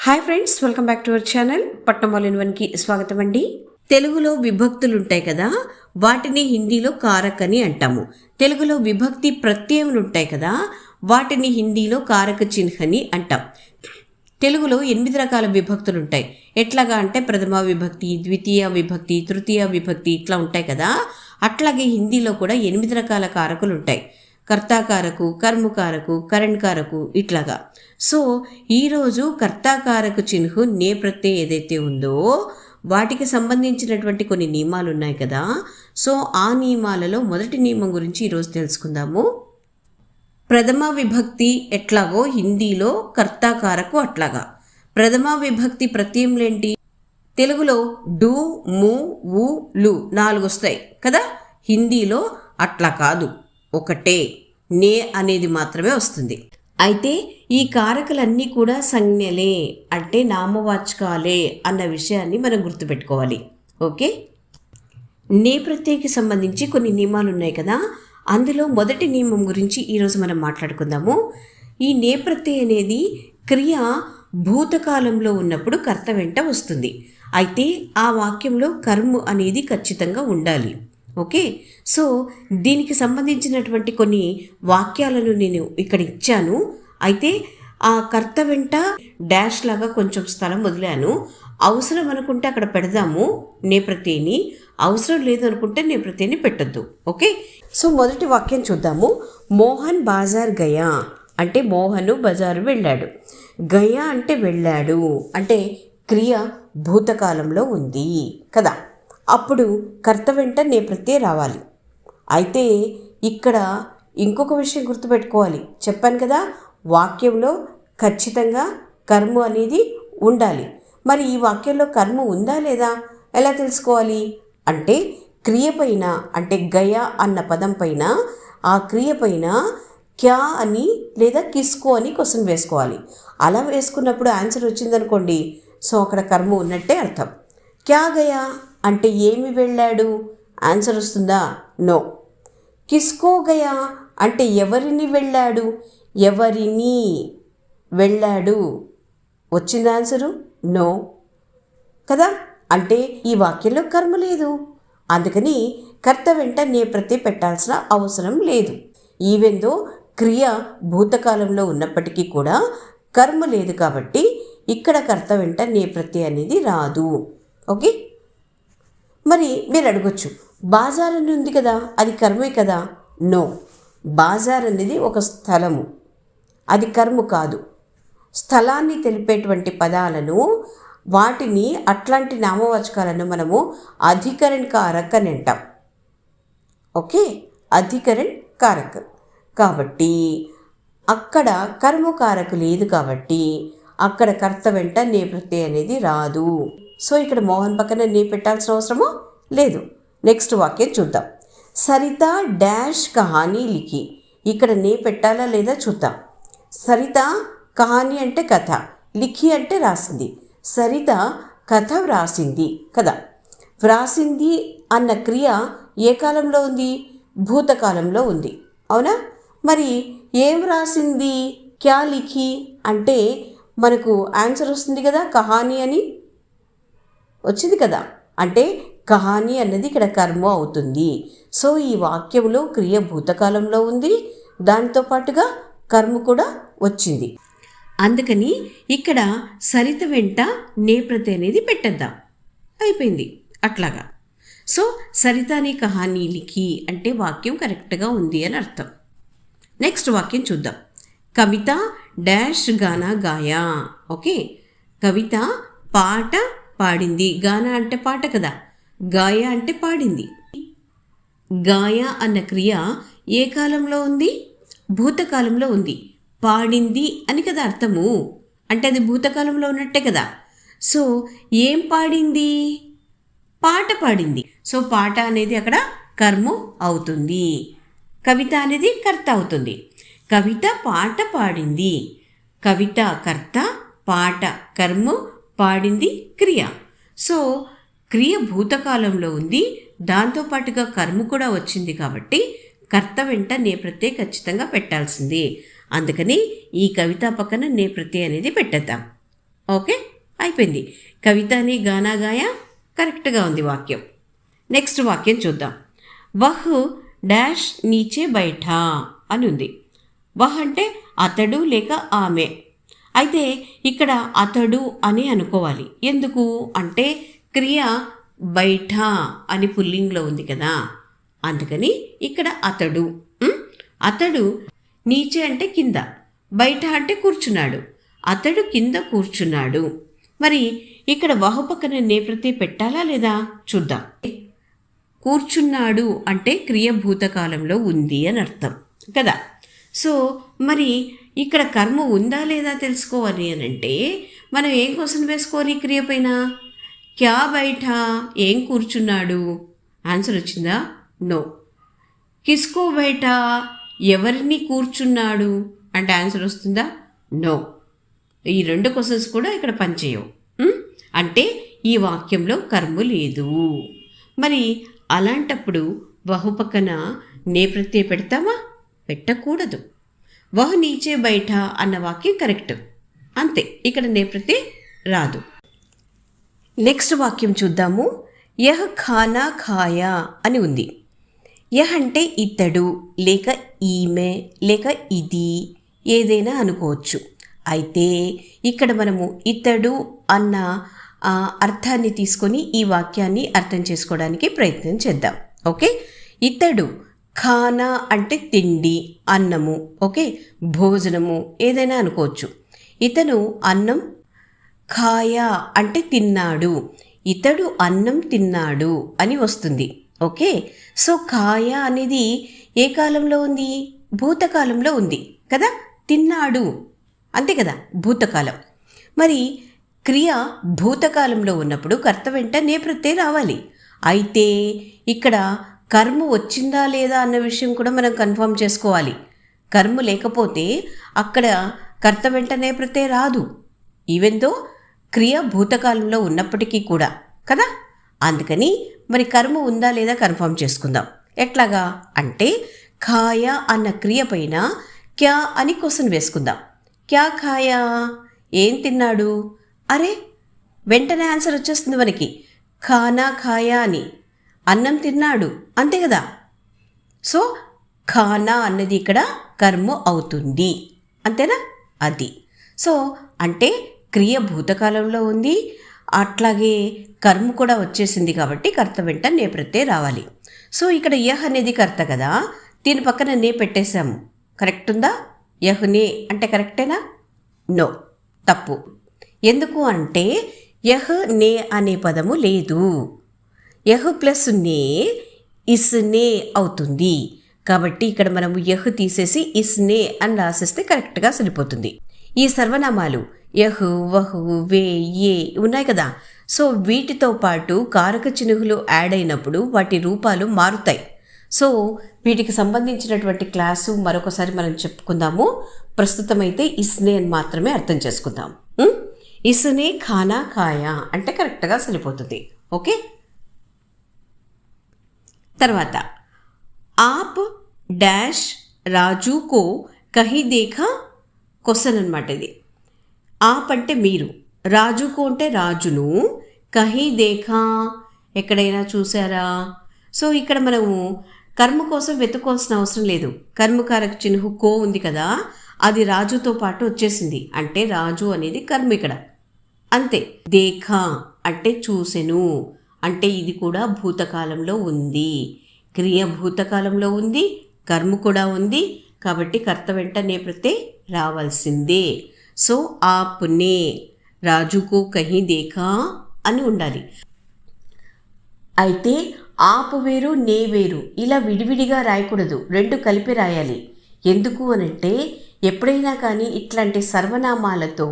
Hi friends welcome back to our channel Patnam all in వన్కి స్వాగతం అండి తెలుగులో విభక్తులు ఉంటాయి కదా వాటిని హిందీలో కారక్ అని అంటాము. తెలుగులో విభక్తి ప్రత్యయములు ఉంటాయి కదా వాటిని హిందీలో కారక చిహ్నని అంటాం. తెలుగులో ఎనిమిది రకాల విభక్తులు ఉంటాయి ఎట్లాగా అంటే ప్రథమ విభక్తి ద్వితీయ విభక్తి తృతీయ విభక్తి ఇట్లా ఉంటాయి కదా అట్లాగే హిందీలో కూడా ఎనిమిది రకాల కారకులు ఉంటాయి కర్తాకారకు కర్మకారకు కరణ్కారకు ఇట్లాగా. సో ఈరోజు కర్తాకారకు చిహ్ను నే ప్రత్యయం ఏదైతే ఉందో వాటికి సంబంధించినటువంటి కొన్ని నియమాలు ఉన్నాయి కదా. సో ఆ నియమాలలో మొదటి నియమం గురించి ఈరోజు తెలుసుకుందాము. ప్రథమ విభక్తి ఎట్లాగో హిందీలో కర్తాకారకు అట్లాగా. ప్రథమ విభక్తి ప్రత్యయములేంటి తెలుగులో డు ము ఊ లు నాలుగు వస్తాయి కదా. హిందీలో అట్లా కాదు. ఒకటే. నే అనేది మాత్రమే వస్తుంది. అయితే ఈ కారకలన్నీ కూడా సంజ్ఞలే అంటే నామవాచకాలే అన్న విషయాన్ని మనం గుర్తుపెట్టుకోవాలి. ఓకే? నే ప్రత్యేకి సంబంధించి కొన్ని నియమాలు ఉన్నాయి కదా? అందులో మొదటి నియమం గురించి ఈరోజు మనం మాట్లాడుకుందాము. ఈ నే ప్రత్యయ అనేది క్రియ భూతకాలంలో ఉన్నప్పుడు కర్త వెంట వస్తుంది. అయితే ఆ వాక్యంలో కర్మ అనేది ఖచ్చితంగా ఉండాలి. ఓకే? సో దీనికి సంబంధించినటువంటి కొన్ని వాక్యాలను నేను ఇక్కడ ఇచ్చాను. అయితే ఆ కర్త వెంట డాష్ లాగా కొంచెం స్థలం వదిలాను. అవసరం అనుకుంటే అక్కడ పెడదాము నేప్రతేని. అవసరం లేదు అనుకుంటే నేప్రతేని పెట్టద్దు. ఓకే? సో మొదటి వాక్యం చూద్దాము. మోహన్ బాజార్ గయా. అంటే మోహను బజారు వెళ్ళాడు. గయా అంటే వెళ్ళాడు. అంటే క్రియ భూతకాలంలో ఉంది. కదా? అప్పుడు కర్త వెంట నేపథ్యే రావాలి. అయితే ఇక్కడ ఇంకొక విషయం గుర్తుపెట్టుకోవాలి. చెప్పాను కదా వాక్యంలో ఖచ్చితంగా కర్మ అనేది ఉండాలి. మరి ఈ వాక్యంలో కర్మ ఉందా లేదా? ఎలా తెలుసుకోవాలి? అంటే క్రియ పైన అంటే గయ అన్న పదం పైన ఆ క్రియ పైన క్యా అని లేదా కిస్కో అని క్వశ్చన్ వేసుకోవాలి. అలా వేసుకున్నప్పుడు ఆన్సర్ వచ్చిందనుకోండి సో అక్కడ కర్మ ఉన్నట్టే అర్థం. క్యా గయా? అంటే ఏమి వెళ్ళాడు? ఆన్సర్ వస్తుందా? నో కిస్కో గయా అంటే ఎవరిని వెళ్ళాడు? ఎవరిని వెళ్ళాడు? వచ్చింది ఆన్సరు నో కదా? అంటే ఈ వాక్యంలో కర్మ లేదు. అందుకని కర్త వెంట నే ప్రతి పెట్టాల్సిన అవసరం లేదు. ఈవెందో క్రియ భూతకాలంలో ఉన్నప్పటికీ కూడా కర్మ లేదు కాబట్టి ఇక్కడ కర్త వెంట నే ప్రతి అనేది రాదు. ఓకే మరి మీరు అడగొచ్చు బాజార్ అని ఉంది కదా అది కర్మే కదా? నో. బాజార్ అనేది ఒక స్థలము. అది కర్మ కాదు. స్థలాన్ని తెలిపేటువంటి పదాలను వాటిని అట్లాంటి నామవాచకాలను మనము అధికరణ్ కారక్ అని అంటాం. ఓకే? అధికరణ్ కారక్. కాబట్టి అక్కడ కర్మకారకు లేదు కాబట్టి అక్కడ కర్త వెంట నే అనేది రాదు. సో ఇక్కడ మోహన్ పక్కన నీ పెట్టాల్సిన అవసరమో లేదు. నెక్స్ట్ వాక్యం చూద్దాం. సరిత డాష్ కహానీ లిఖి ఇక్కడ నే పెట్టాలా లేదా చూద్దాం. సరిత కహానీ అంటే కథ లిఖి అంటే రాసింది. సరిత కథ వ్రాసింది కదా. వ్రాసింది అన్న క్రియ ఏ కాలంలో ఉంది? భూతకాలంలో ఉంది. అవునా? మరి ఏం వ్రాసింది? క్యా లిఖి అంటే మనకు ఆన్సర్ వస్తుంది కదా కహానీ అని. వచ్చింది కదా. అంటే కహాని అన్నది ఇక్కడ కర్మ అవుతుంది. సో ఈ వాక్యంలో క్రియ భూతకాలంలో ఉంది. దానితో పాటుగా కర్మ కూడా వచ్చింది. అందుకని ఇక్కడ సరిత వెంట నేప్రతి అనేది పెట్టేద్దాం. అయిపోయింది. అట్లాగా. సో సరితాని కహానీ లిఖి అంటే వాక్యం కరెక్ట్గా ఉంది అని అర్థం. నెక్స్ట్ వాక్యం చూద్దాం. కవిత డాష్ గానా గాయా. ఓకే? కవిత పాట పాడింది. గాన అంటే పాట కదా. గాయ అంటే పాడింది. గాయ అన్న క్రియ ఏ కాలంలో ఉంది? భూతకాలంలో ఉంది. పాడింది అని కదా అర్థము. అంటే అది భూతకాలంలో ఉన్నట్టే కదా. సో ఏం పాడింది? పాట పాడింది. సో పాట అనేది అక్కడ కర్మ అవుతుంది. కవిత అనేది కర్త అవుతుంది. కవిత పాట పాడింది. కవిత కర్త పాట కర్మ పాడింది క్రియ. సో క్రియ భూతకాలంలో ఉంది. దాంతోపాటుగా కర్మ కూడా వచ్చింది కాబట్టి కర్త వెంట నే ఖచ్చితంగా పెట్టాల్సింది. అందుకని ఈ కవిత పక్కన నే అనేది పెట్టేద్దాం. ఓకే? అయిపోయింది. కవితని గానా గాయ? కరెక్ట్గా ఉంది వాక్యం. నెక్స్ట్ వాక్యం చూద్దాం. వహ్ డాష్ నీచే బయట అని ఉంది వహ్ అంటే అతడు లేక ఆమె. అయితే ఇక్కడ అతడు అని అనుకోవాలి. ఎందుకు? అంటే క్రియ బయట అని పుల్లింగ్లో ఉంది కదా. అందుకని ఇక్కడ అతడు అతడు నీచే అంటే కింద బయట అంటే కూర్చున్నాడు. అతడు కింద కూర్చున్నాడు. మరి ఇక్కడ వహు పక్కన పెట్టాలా లేదా? చూద్దాం. కూర్చున్నాడు అంటే క్రియ భూతకాలంలో ఉంది అని అర్థం కదా. సో మరి ఇక్కడ కర్మ ఉందా లేదా తెలుసుకోవాలి అని అంటే మనం ఏం కోసం వేసుకోవాలి క్రియ పైన? క్యా బయట ఏం కూర్చున్నాడు? ఆన్సర్ వచ్చిందా? నో. కిస్కో బయట ఎవరిని కూర్చున్నాడు? అంటే ఆన్సర్ వస్తుందా? నో. ఈ రెండు క్వశ్చన్స్ కూడా ఇక్కడ పనిచేయవు. అంటే ఈ వాక్యంలో కర్మ లేదు. మరి అలాంటప్పుడు బహుపక్కన నే ప్రత్యయ పెడతామా? పెట్టకూడదు. వహు నీచే బయట అన్న వాక్యం కరెక్ట్. అంతే ఇక్కడ నే రాదు. నెక్స్ట్ వాక్యం చూద్దాము. యహ్ ఖానా ఖాయా అని ఉంది. యహ్ అంటే ఇతడు లేక ఈమె లేక ఇది ఏదైనా అనుకోవచ్చు. అయితే ఇక్కడ మనము ఇతడు అన్న అర్థాన్ని తీసుకొని ఈ వాక్యాన్ని అర్థం చేసుకోవడానికి ప్రయత్నం చేద్దాం. ఓకే? ఇతడు ఖానా అంటే తిండి అన్నము ఓకే? భోజనము ఏదైనా అనుకోవచ్చు. ఇతను అన్నం ఖాయా అంటే తిన్నాడు. ఇతడు అన్నం తిన్నాడు అని వస్తుంది ఓకే? సో ఖాయా అనేది ఏ కాలంలో ఉంది? భూతకాలంలో ఉంది కదా? తిన్నాడు అంతే కదా? భూతకాలం. మరి క్రియ భూతకాలంలో ఉన్నప్పుడు కర్త వెంట నే రావాలి. అయితే ఇక్కడ కర్మ వచ్చిందా లేదా అన్న విషయం కూడా మనం కన్ఫర్మ్ చేసుకోవాలి. కర్మ లేకపోతే అక్కడ కర్త వెంటనే ప్రతే రాదు. ఈవెందో క్రియ భూతకాలంలో ఉన్నప్పటికీ కూడా కదా? అందుకని మరి కర్మ ఉందా లేదా కన్ఫర్మ్ చేసుకుందాం. ఎట్లాగా? అంటే ఖాయ అన్న క్రియ పైన క్యా అని క్వశ్చన్ వేసుకుందాం. క్యా ఖాయా? ఏం తిన్నాడు? అరే వెంటనే ఆన్సర్ వచ్చేస్తుంది మనకి. ఖానా ఖాయా అని. అన్నం తిన్నాడు. అంతే కదా? సో ఖానా అన్నది ఇక్కడ కర్మ అవుతుంది. అంతేనా? అది. సో అంటే క్రియ భూతకాలంలో ఉంది. అట్లాగే కర్మ కూడా వచ్చేసింది కాబట్టి కర్త వెంట నే రావాలి. సో ఇక్కడ యహ్ అనేది కర్త కదా? దీని పక్కన నే పెట్టేశాము. కరెక్ట్ ఉందా? యహ్ నే. అంటే కరెక్టేనా? నో. తప్పు. ఎందుకు అంటే యహ్ నే అనే పదము లేదు. యహ్ ప్లస్ నే ఇస్నే అవుతుంది. కాబట్టి ఇక్కడ మనము యహ్ తీసేసి ఇస్నే అని రాసేస్తే కరెక్ట్గా సరిపోతుంది. ఈ సర్వనామాలు యహు వహు వే ఏ ఉన్నాయి కదా. సో వీటితో పాటు కారక చినుగులు యాడ్ అయినప్పుడు వాటి రూపాలు మారుతాయి. సో వీటికి సంబంధించినటువంటి క్లాసు మరొకసారి మనం చెప్పుకుందాము. ప్రస్తుతం అయితే ఇస్నే అని మాత్రమే అర్థం చేసుకుందాం. ఇసునే ఇస్నే ఖానా ఖాయా అంటే కరెక్ట్గా సరిపోతుంది. ఓకే? తర్వాత ఆప్ డాష్ రాజుకో కహి దేఖా? క్వశ్చన్ అనమాట ఇది. ఆప్ అంటే మీరు. రాజుకో అంటే రాజును. కహి దేఖా? ఎక్కడైనా చూసారా సో ఇక్కడ మనము కర్మ కోసం వెతుకోవాల్సిన అవసరం లేదు. కర్మకారక చిహ్ను కో ఉంది కదా అది రాజుతో పాటు వచ్చేసింది. అంటే రాజు అనేది కర్మ ఇక్కడ. అంతే. దేఖా అంటే చూసెను. అంటే ఇది కూడా భూతకాలంలో ఉంది. క్రియ భూతకాలంలో ఉంది కర్మ కూడా ఉంది. కాబట్టి కర్త వెంట నేపథ్యే రావాల్సిందే. సో ఆప్నే రాజుకు కహి దేఖా అని ఉండాలి. అయితే ఆపు వేరు నే వేరు ఇలా విడివిడిగా రాయకూడదు. రెండు కలిపి రాయాలి. ఎందుకు అనంటే ఎప్పుడైనా కానీ ఇట్లాంటి సర్వనామాలతో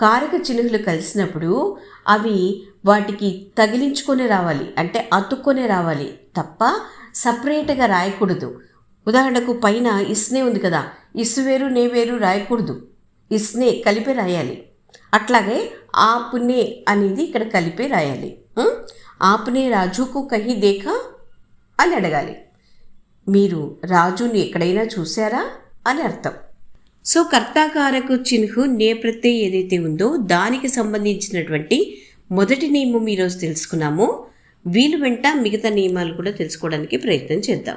కారక చిహ్నులు కలిసినప్పుడు అవి వాటికి తగిలించుకొని రావాలి. అంటే అతుక్కొని రావాలి తప్ప సపరేట్గా రాయకూడదు. ఉదాహరణకు పైన ఇస్నే ఉంది కదా ఇసువేరు వేరు నే వేరు రాయకూడదు. ఇస్నే కలిపి రాయాలి. అట్లాగే ఆపునే అనేది ఇక్కడ కలిపి రాయాలి. ఆపునే రాజుకు కహి దేఖా అని అడగాలి. మీరు రాజుని ఎక్కడైనా చూశారా అని అర్థం. సో కర్తాకారకు చిహ్ను నే ప్రత్యయం ఏదైతే ఉందో దానికి సంబంధించినటువంటి మొదటి నియమం ఈరోజు తెలుసుకున్నామో. వీలు వెంట మిగతా నియమాలు కూడా తెలుసుకోవడానికి ప్రయత్నం చేద్దాం.